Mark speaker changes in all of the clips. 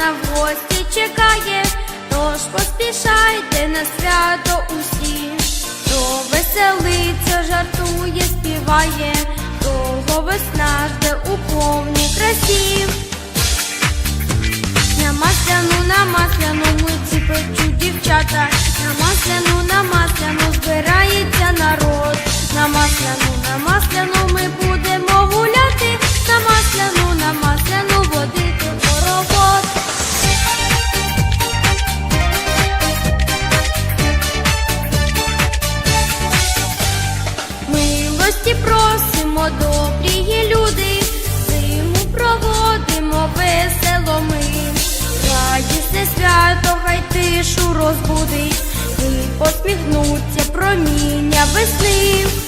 Speaker 1: на гості чекає, тож поспішайте на свято усі, хто веселиться, жартує, співає, того весна жде у повній красі. Ходимо добрі люди, зиму проводимо, весело ми радісне свято, хай тишу розбудить, і посміхнуться проміння весни.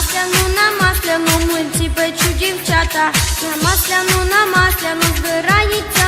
Speaker 1: масляну, на масляну мильці печуть дівчата, на масляну, на масляну збирається.